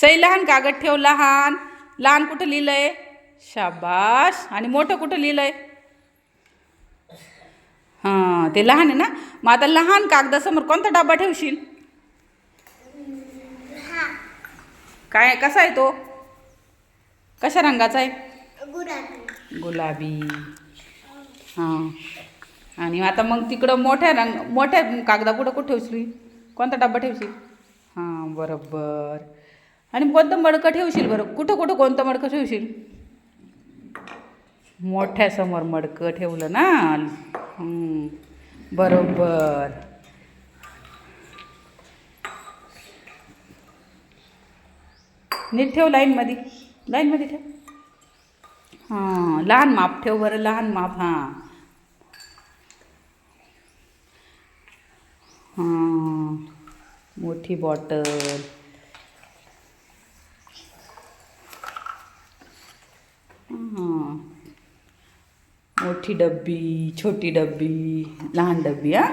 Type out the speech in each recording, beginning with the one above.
सई लहान कागद ठेव लहान. लहान कुठं लिहिलंय? शाबाश आणि मोठं कुठं लिहिलंय? हां ते लहान आहे ना? मग आता लहान कागदासमोर कोणता डबा ठेवशील? काय कसा आहे तो? कशा रंगाचा आहे? गुलाबी. गुलाबी. हां. आणि आता मग तिकडं मोठ्या रंग मोठ्या कागदा कुठं कुठं ठेवशील? कोणता डब्बा ठेवशील? हां बरोबर. आणि कोणतं मडकं ठेवशील बरं? कुठं कुठं कोणतं मडकं ठेवशील? मोठ्या समोर मडकं ठेवलं ना? बरोबर. नीट ठेव लाईनमध्ये. लाईनमध्ये ठेव. हां लहान माप ठेव बरं लहान माप हां. हां मोठी बॉटल हां मोठी डब्बी छोटी डब्बी लहान डब्बी हां?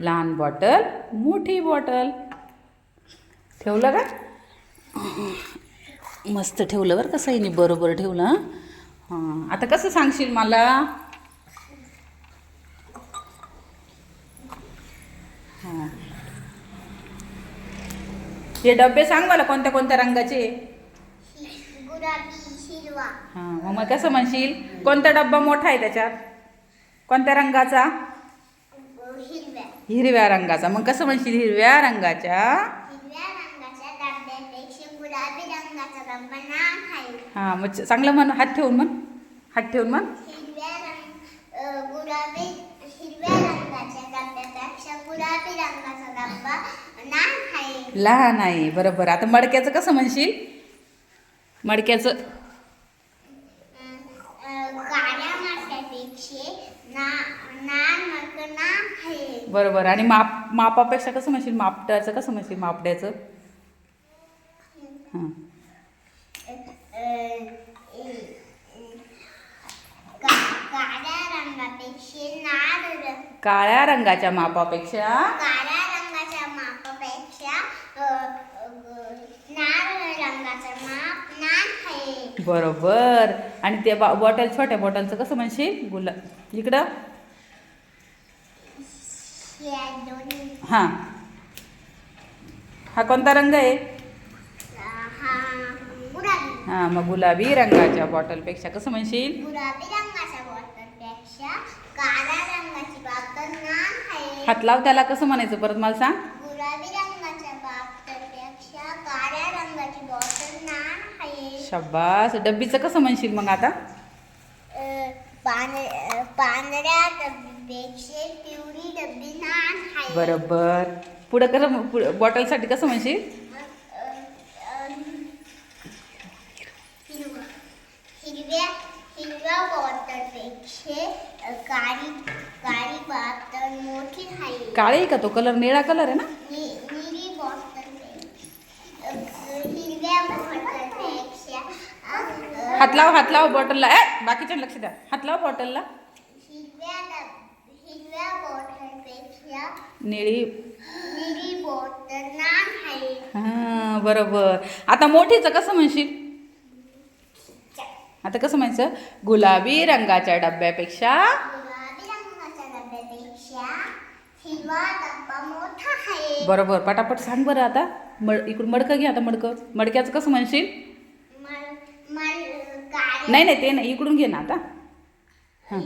लहान बॉटल मोठी बॉटल. ठेवलं का? मस्त ठेवलं बरं कसं आहे बरोबर ठेवलं हां? आता कसं सांगशील मला? हां. हे डबे सांग मला कोणत्या कोणत्या रंगाचे? हां मग मग कसं म्हणशील? कोणता डब्बा मोठा आहे त्याच्यात? कोणत्या रंगाचा? हिरव्या. रंगाचा. मग कसं म्हणशील? हिरव्या रंगाच्या? हां मग चांगलं म्हण हात ठेवून म्हण. हात ठेवून म्हण. लहान आहे. बरोबर. आता मडक्याचं कसं म्हणशील? मडक्याचं अ, काळ्या माश्यापेक्षा ना नान मग नाम आहे बरोबर. आणि माप मापापेक्षा कसं म्हणशील? मापट्याचं कसं म्हणशील? मापड्याचं? हां. काळ्या रंगाच्या मापापेक्षा? काळ्या रंगाच्या मापापेक्षा बरोबर. आणि ते बॉटल छोट्या बॉटलचं कसं म्हणशील? गुला इकडं. हां. हा कोणता रंग आहे? हा हां मग गुलाबी रंगाच्या बॉटलपेक्षा कसं म्हणशील? गुलाबी काळ्या हात लाव त्याला कसं म्हणायचं परत मला सांग? गुलाबी शब्बास डब्बीचं कसं म्हणशील मग आता? पांढऱ्या पांढऱ्या बरोबर. पुढं कसं पुढं बॉटलसाठी कसं म्हणशील? काळी का तो? कलर निळा कलर आहे ना? हात लाव हात लाव बॉटलला. ए बाकीच्या लक्ष द्या. हात लाव बॉटलला. निळी. निळी बॉटल नान आहे. हां बरोबर. आता मोठीचं कसं म्हणशील? आता कसं म्हणायचं? गुलाबी रंगाच्या डब्यापेक्षा बरोबर. पटापट सांग बरं आता. मड इकडून मडकं घे आता मडकं. मडक्याचं कसं म्हणशील? नाही नाही ते नाही. इकडून घे ना आता. हां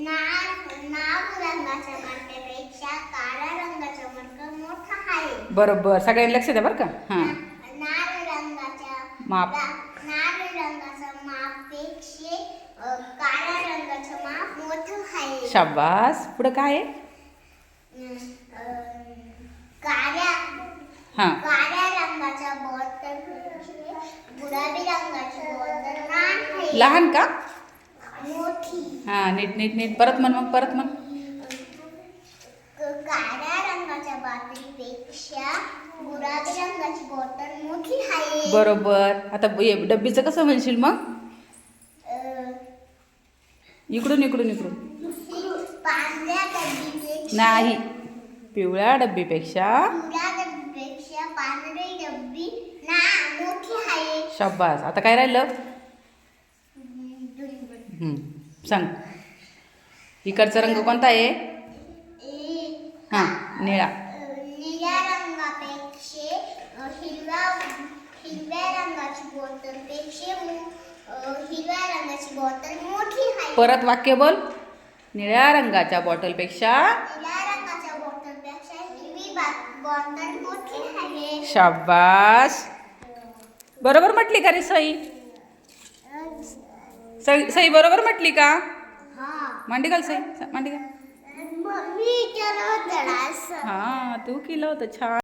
नाग नाग रंगाच्या मडक्यापेक्षा काळ्या रंगाचा मडका मोठा आहे बरोबर. सगळ्यांनी लक्ष द्या बरं का. हां. रंगाच्या माप. रा- नाग रंगाचा मापेक्षा अ, काळ्या रंगाचं माप मोठं आहे. शाबास. पुढं काय आहे? अं, अं, काळ्या हां. काळ्या रंगाच्या बॉटल गुलाबी रंगाची बॉटल लहान आहे. लहान का? मोठी. हां नीट नीट नीट. परत म्हण मग परत म्हण. क- काळ्या रंगाच्या बाटलीपेक्षा बरोबर. आता डब्बीचं कसं म्हणशील मग? इकडून इकडून इकडून. नाही पिवळ्या डब्बीपेक्षा. शाबास. आता काय राहिलं? सांग. इकडचा रंग कोणता आहे? हां. निळा. रंगापेक्षा हिरव्या हिरव्या रंगाची बॉटलपेक्षा हिरव्या रंगाची बॉटल मोठी आहे. परत वाक्य बोल. निळ्या रंगाच्या बॉटलपेक्षा निळ्या रंगाच्या बॉटलपेक्षा हिरवी बा- बॉटल मोठी आहे. शाबास. बरोबर म्हटली का रे सई? सई सई बरोबर म्हटली का? हा. मांडी घाल सई मांडी घाल हा तू केलं होतं छान.